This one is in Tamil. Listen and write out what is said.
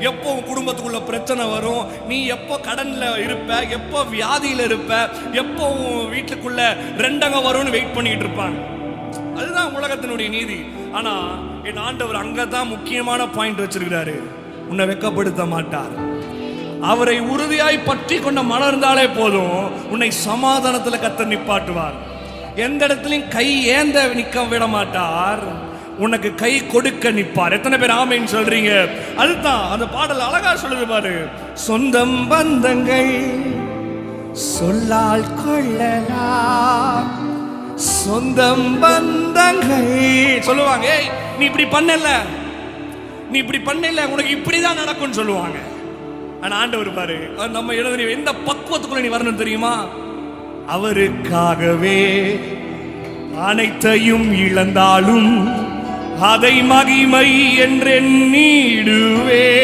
எப்போ உன் குடும்பத்துக்குள்ள பிரச்சனை வரும். நீ எப்போ கடனில் இருப்ப எப்போ வியாதியில் இருப்ப எப்போ உன் வீட்டுக்குள்ள ரெண்டங்க வரும்னு வெயிட் பண்ணிட்டு இருப்பாங்க. அதுதான் உலகத்தினுடைய நீதி. ஆனா என் ஆண்டவர் அங்கதான் முக்கியமான பாயிண்ட் வச்சிருக்கிறாரு. உன்னை வெக்கப்படுத்த மாட்டார். அவரை உறுதியாய் பற்றி கொண்ட மலர்ந்தாலே இருந்தாலே போதும். உன்னை சமாதானத்துல கத்த நிப்பாட்டுவார். எந்த இடத்துலையும் கை ஏந்த நிக்க விட மாட்டார். உனக்கு கை கொடுக்க நிப்பார். எத்தனை பேர் ஆமைன்னு சொல்றீங்க? அதுதான் அந்த பாடல் அழகா சொல்லுது பாரு. சொந்தம் பந்தங்கள் சொல்லால் கொள்ளலாம். சொந்தம் பந்தங்கள் சொல்லுவாங்க. நீ இப்படி பண்ணல. நீ இப்படி பண்ணல. உனக்கு இப்படிதான் நடக்கும்னு சொல்லுவாங்க. ஆனா ஆண்டவர் பாரு நம்ம எழுத எந்த பக்குவத்துக்குள்ள நீ வரணும் தெரியுமா? அவருக்காகவே அனைத்தையும் இழந்தாலும் அதை மகிமை என்றெண்ணிடுவே.